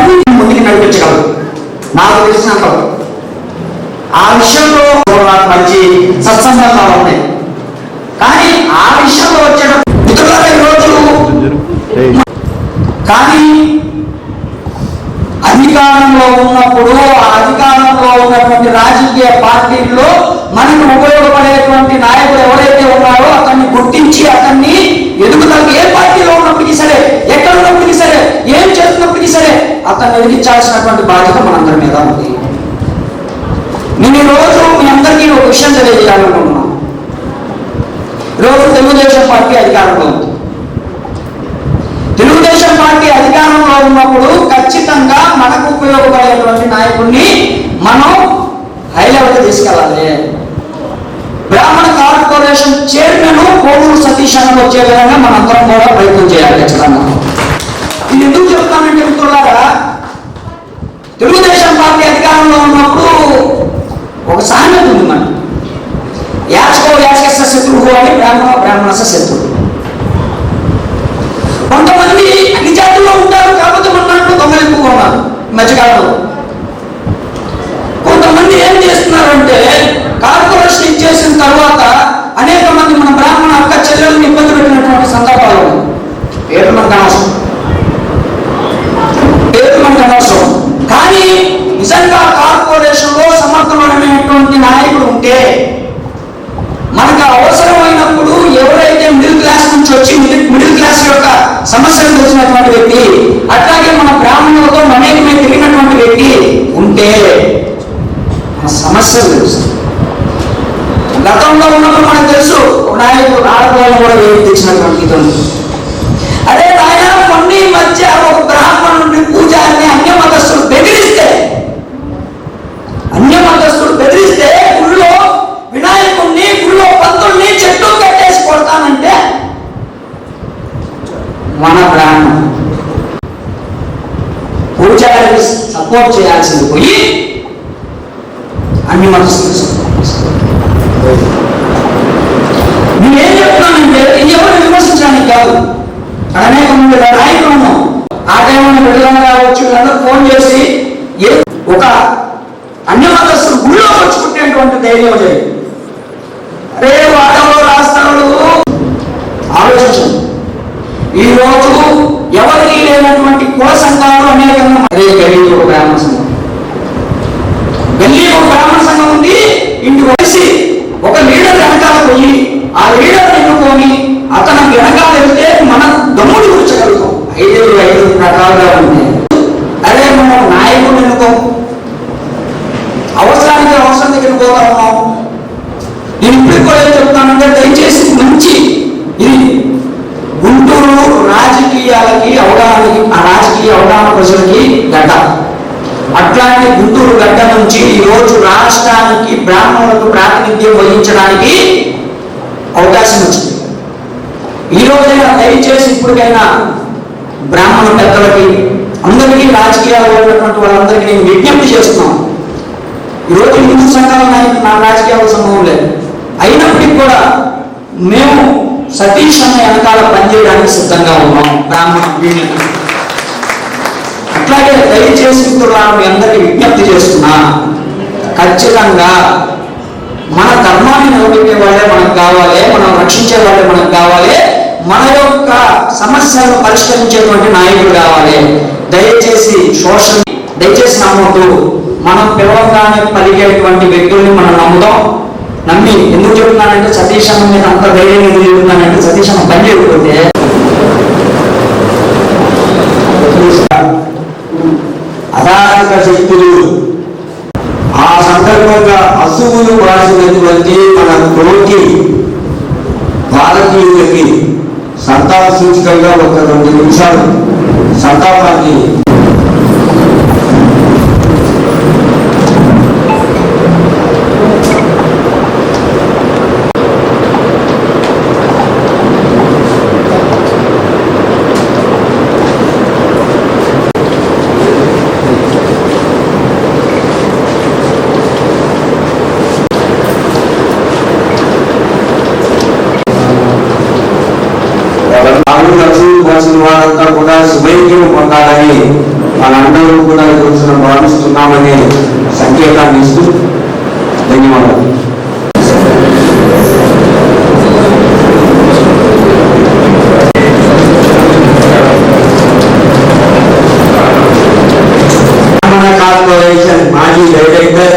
మీద ముందుకు నడిపించగలరు. నాకు తెలిసినంత ఆ విషయంలో నాకు మంచి సత్సంబంధాలు ఉన్నాయి. కానీ ఆ విషయంలో వచ్చేటప్పుడు రోజు కానీ అధికారంలో ఉన్నప్పుడు ఆ అధికారంలో ఉన్నటువంటి రాజకీయ పార్టీల్లో మనకు ఉపయోగపడేటువంటి నాయకులు ఎవరైతే ఉన్నారో సరే అతన్ని బాధ్యత మనందరి మీద ఉంది. నేను ఈరోజు రోజు మీ అందరికీ ఒక విషయం తెలియజేయాలనుకుంటున్నాను ఈరోజు తెలుగుదేశం పార్టీ అధికారంలో ఉంది. తెలుగుదేశం పార్టీ అధికారంలో ఉన్నప్పుడు ఖచ్చితంగా మనకు ఉపయోగపడేటువంటి నాయకుడిని మనం హై లెవెల్ తీసుకెళ్ళాలి. బ్రాహ్మణ కార్పొరేషన్ చైర్మన్ కోవూరు సతీష్ అన్న వచ్చే విధంగా మనందరం కూడా ప్రయత్నం చేయాలి ఖచ్చితంగా. ఇది ఎందుకు చెప్తానంటే మిత్రులారా తెలుగుదేశం పార్టీ అధికారంలో ఉన్నప్పుడు ఒక సామెత ఉంది మనకి యాచకో యాచకస్య శత్రువు అని బ్రాహ్మణ బ్రాహ్మణస శత్రువు. కొంతమంది అన్ని జాతుల్లో ఉంటారు కాకపోతే మన దొంగలు ఎక్కువగా ఉన్నారు మధ్యకాలంలో. కొంతమంది ఏం చేస్తున్నారంటే కార్పొరేషన్ ఇచ్చేసిన తర్వాత అనేక మంది మన బ్రాహ్మణ అక్క చెల్లెలను ఇబ్బంది పెట్టినటువంటి సందర్భాలు పేరు మనకు అనవసరం. పేరు మనకు అనవసరం. నిజంగా కార్పొరేషన్లో సమర్థమైనటువంటి నాయకుడు ఉంటే మనకు అవసరమైనప్పుడు ఎవరైతే మిడిల్ క్లాస్ నుంచి వచ్చి మిడిల్ మిడిల్ క్లాస్ యొక్క సమస్యలు తెలిసినటువంటి వ్యక్తి అట్లాగే మన గ్రామంలో మమేకమై తిరిగినటువంటి వ్యక్తి ఉంటే మన సమస్యలు తెలుసు. గతంలో ఉన్నప్పుడు మనకు తెలుసు నాయకుడు ఆడపిల్లలు కూడా వేరు తెచ్చినటువంటి ఇతను. సపోర్ట్ చేయాల్సింది పోయి అన్ని మనసులు support చేస్తారు. నేనేం చెప్తున్నానంటే ఎవరు విమర్శించడానికి కాదు. అనేక మంది నాయకులను ఆ టైంలో విడుదల కావచ్చు వీళ్ళందరూ ఫోన్ చేసి ఏ ఒక అన్ని మతస్థులు గుళ్ళో వచ్చుకుంటేటువంటి ధైర్యం చేయండి అరే వాటంలో రాస్తాడు? ఆలోచించండి. ఈ రోజు ఎవరికి లేనటువంటి కుల సంఘాలు అనేకంగా అదే గల్లీ ఒక బ్రాహ్మణ సంఘం. గల్లీ ఒక బ్రాహ్మణ సంఘం ఉంది ఇంటికి వచ్చి ఒక లీడర్ వెనకాల పోయి ఆ లీడర్ ఎన్నుకొని అతను వెనకాల వెళ్తే మనం దమ్ముడు కూర్చగలుగుతాం. ఐదు ఐదు రకాలుగా ఉన్నాయి. అదే మనం నాయకుడు ఎన్నుకోం అవసరానికి అవసరం దగ్గర పోతా ఉన్నాం నేను ఇప్పుడు కూడా చెప్తానంటే దయచేసి మంచి ఇది రాజకీయాలకి అవగాహనకి ఆ రాజకీయ అవగాహన ప్రజలకి గడ్డ. అట్లాంటి గుంటూరు గడ్డ నుంచి ఈరోజు రోజు రాష్ట్రానికి బ్రాహ్మణులకు ప్రాతినిధ్యం వహించడానికి అవకాశం వచ్చింది. ఈ రోజైనా దయచేసి ఇప్పటికైనా బ్రాహ్మణ పెద్దలకి అందరికీ రాజకీయాల్లో ఉన్నటువంటి వాళ్ళందరికీ నేను విజ్ఞప్తి చేస్తున్నాను. ఈరోజు హిందూ సంఘాల నాయకులు నా రాజకీయాల సంభవం లేదు. అయినప్పటికీ కూడా మేము సతీష్ అన్న వెనకాల పనిచేయడానికి సిద్ధంగా ఉన్నాం. బ్రాహ్మణ వీళ్ళకి అట్లాగే దయచేసి కూడా మీ అందరికీ విజ్ఞప్తి చేస్తున్నా. ఖచ్చితంగా మన ధర్మాన్ని నిలబెట్టే వాళ్ళే మనకు కావాలి మనం రక్షించే వాళ్ళే మనకు కావాలి మన యొక్క సమస్యలను పరిష్కరించేటువంటి నాయకుడు కావాలి. దయచేసి సోషల్ దయచేసి నమ్మొద్దు. మనం పిలవగానే పలికేటువంటి వ్యక్తుల్ని మనం నమ్ముతాం నమ్మి ఎందుకు చెప్తున్నానంటే సతీష్ అన్న మీద అంత ధైర్యం ఎందుకు చెప్తున్నానంటే సతీష్ అన్న పని చేయకపోతే అధార్మిక శక్తులు. ఆ సందర్భంగా అసువులు రాసినటువంటి మన కోటి భారతీయులకి సంతాప సూచికంగా ఒక రెండు నిమిషాలు సంతాపాన్ని సుభైక్యం పొందాలని మనందరూ కూడా ఈ రోజున భావిస్తున్నామనే సంకేతాన్ని ఇస్తూ ధన్యవాదాలు. కార్పొరేషన్ మాజీ డైరెక్టర్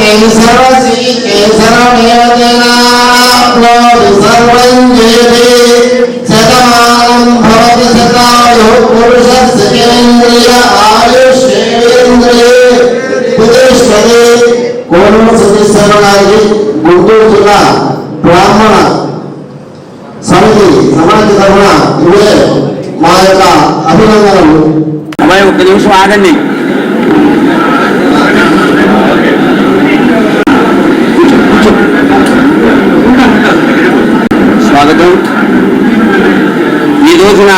యావదేవే దేవతా సా సర్వా వేదవిధి బ్రాహ్మణే వసంతి మా బ్రాహ్మణే భోవేదవిధి భోదివే దివే నమస్కున్య శతమానం భవతి సతీశ్వరరాజు గుంటూరు జిల్లా బ్రాహ్మణ సమితి సమాజ తరఫున ఇవే మా యొక్క అభినందనలు. అబ్బాయి ఒక్క నిమిషం ఆగండి. స్వాగతం. ఈ రోజున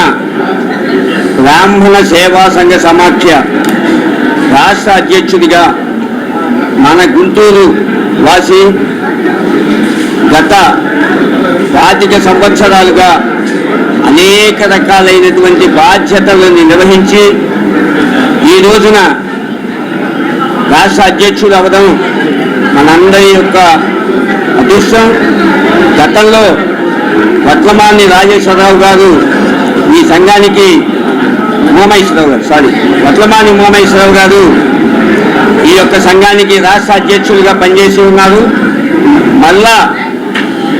బ్రాహ్మణ సేవా సంఘ సమాఖ్య రాష్ట్ర అధ్యక్షుడిగా మన గుంటూరు వాసి గత పాతిక సంవత్సరాలుగా అనేక రకాలైనటువంటి బాధ్యతలను నిర్వహించి ఈ రోజున రాష్ట్ర అధ్యక్షుడు అవడం మనందరి యొక్క అదృష్టం. గతంలో వట్లమాని రాజేశ్వరరావు గారు ఈ సంఘానికి మోమేశ్వరరావు గారు సారీ వట్లమాని మోమేశ్వరరావు గారు ఈ యొక్క సంఘానికి రాష్ట్ర అధ్యక్షులుగా పనిచేసి ఉన్నారు. మళ్ళా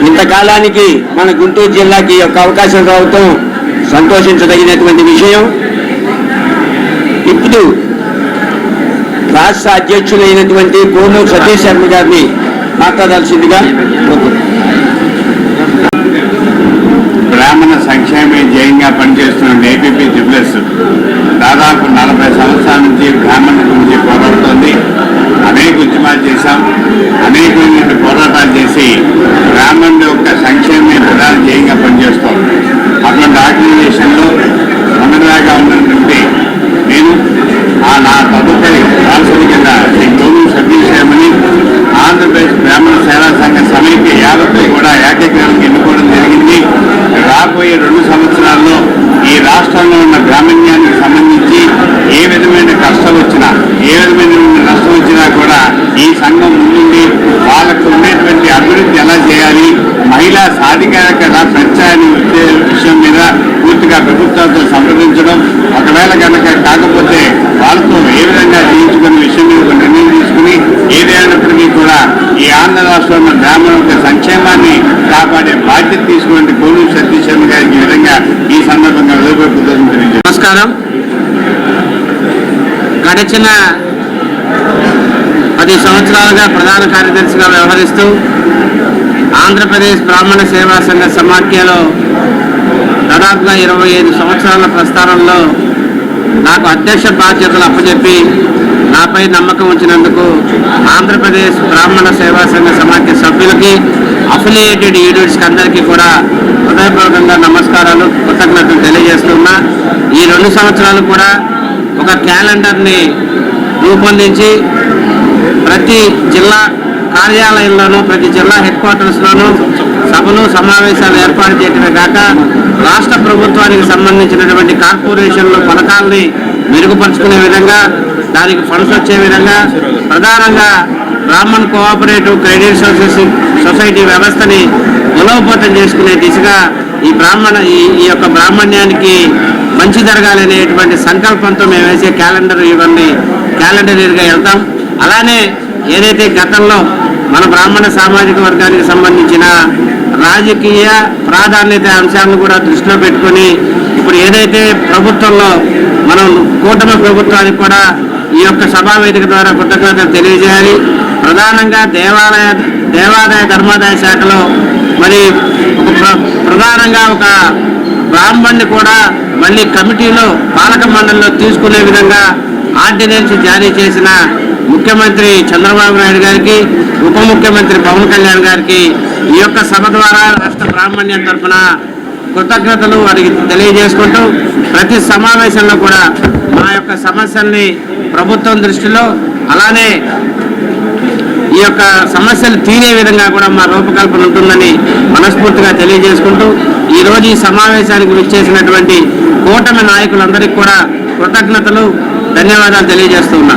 ఇంతకాలానికి మన గుంటూరు జిల్లాకి ఈ యొక్క అవకాశం రావటం సంతోషించదగినటువంటి విషయం. ఇప్పుడు రాష్ట్ర అధ్యక్షులైనటువంటి కోనూరు సతీష్ శర్మ గారిని మాట్లాడాల్సిందిగా గ్రామీణ సంక్షేమే జయంగా పనిచేస్తున్న ఏపీపీ జిప్లెస్ దాదాపు నలభై సంవత్సరాల నుంచి గ్రామీణ గురించి పోరాడుతోంది. అనేక ఉద్యమాలు చేశాం. అనేక పోరాటాలు చేసి గ్రామీణ యొక్క సంక్షేమే ప్రధాన జయంగా పనిచేస్తాం. అటువంటి ఆర్గనైజేషన్లో మొన్నటిదాకా ఉన్నటువంటి నేను ఆ నా తదుపరి రాష్ట్రుడి కింద శ్రీ గోవింద్ సతీష్ ఆంధ్రప్రదేశ్ బ్రాహ్మణ సేవా సంఘ సమైక్య యావత్తు కూడా ఏకగ్రహానికి రాష్ట్రంలో ఉన్న గ్రామీణ్యానికి సంబంధించి ఏ విధమైన కష్టం వచ్చినా ఏ విధమైన నష్టం వచ్చినా కూడా ఈ సంఘం ముందుండి వాళ్ళకు ఉండేటువంటి అభివృద్ధి ఎలా చేయాలి మహిళా సాధికారికత పెంచాలని ఉద్దే- విషయం మీద పూర్తిగా ప్రభుత్వాలతో సంప్రదించడం ఒకవేళ కనుక కాకపోతే వాళ్ళతో ఏ విధంగా చేయించుకునే విషయం మీద ఒక నిర్ణయం తీసుకుని ఏదైనప్పటికీ కూడా ఈ ఆంధ్ర రాష్ట్రంలో గ్రామీణ యొక్క సంక్షేమాన్ని కాపాడే బాధ్యత తీసుకునే కోనూరు సతీష్ శర్మ గారికి ఈ విధంగా ఈ సందర్భంగా హృదయపూర్వక తెలియజేస్తాను నమస్కారం. గడిచిన పది సంవత్సరాలుగా ప్రధాన కార్యదర్శిగా వ్యవహరిస్తూ ఆంధ్రప్రదేశ్ బ్రాహ్మణ సేవా సంఘ సమాఖ్యలో దాదాపుగా ఇరవై ఐదు సంవత్సరాల ప్రస్థానంలో నాకు అధ్యక్ష బాధ్యతలు అప్పచెప్పి నాపై నమ్మకం ఉంచినందుకు ఆంధ్రప్రదేశ్ బ్రాహ్మణ సేవా సంఘ సమాఖ్య సభ్యులకి అఫిలియేటెడ్ యూనిట్స్కి అందరికీ కూడా హృదయపూర్వకంగా నమస్కారాలు కృతజ్ఞతలు తెలియజేస్తున్నా. ఈ రెండు సంవత్సరాలు కూడా ఒక క్యాలెండర్ని రూపొందించి ప్రతి జిల్లా కార్యాలయంలోనూ ప్రతి జిల్లా హెడ్ క్వార్టర్స్లోనూ సభలు సమావేశాలు ఏర్పాటు చేయటమే కాక రాష్ట్ర ప్రభుత్వానికి సంబంధించినటువంటి కార్పొరేషన్లు పథకాల్ని మెరుగుపరుచుకునే విధంగా దానికి ఫండ్స్ వచ్చే విధంగా ప్రధానంగా Brahmin cooperative credit society society వ్యవస్థని బలోపేతం చేసుకునే దిశగా ఈ బ్రాహ్మణ ఈ ఈ యొక్క బ్రాహ్మణ్యానికి మంచి జరగాలనేటువంటి సంకల్పంతో మేము వేసే క్యాలెండర్ ఇవన్నీ క్యాలెండర్ ఇయర్గా వెళ్తాం. అలానే ఏదైతే గతంలో మన బ్రాహ్మణ సామాజిక వర్గానికి సంబంధించిన రాజకీయ ప్రాధాన్యత అంశాలను కూడా దృష్టిలో పెట్టుకొని ఇప్పుడు ఏదైతే ప్రభుత్వంలో మనం కూటమి ప్రభుత్వానికి కూడా ఈ యొక్క సభా వేదిక ద్వారా కృతజ్ఞతలు తెలియజేయాలి. ప్రధానంగా దేవాలయ దేవాదాయ ధర్మాదాయ శాఖలో మరి ఒక ప్ర- ప్రధానంగా ఒక బ్రాహ్మణ్ణి కూడా మళ్ళీ కమిటీలో పాలక మండలిలో తీసుకునే విధంగా ఆర్డినెన్స్ జారీ చేసిన ముఖ్యమంత్రి చంద్రబాబు నాయుడు గారికి ఉప ముఖ్యమంత్రి పవన్ కళ్యాణ్ గారికి ఈ యొక్క సభ ద్వారా రాష్ట్ర బ్రాహ్మణ్యం తరఫున కృతజ్ఞతలు వారికి తెలియజేసుకుంటూ ప్రతి సమావేశంలో కూడా మా యొక్క సమస్యల్ని ప్రభుత్వం దృష్టిలో అలానే ఈ యొక్క సమస్యలు తీరే విధంగా కూడా మా రూపకల్పన ఉంటుందని మనస్ఫూర్తిగా తెలియజేసుకుంటూ ఈరోజు ఈ సమావేశానికి విచ్చేసినటువంటి కూటమి నాయకులందరికీ కూడా కృతజ్ఞతలు ధన్యవాదాలు తెలియజేస్తూ ఉన్నా.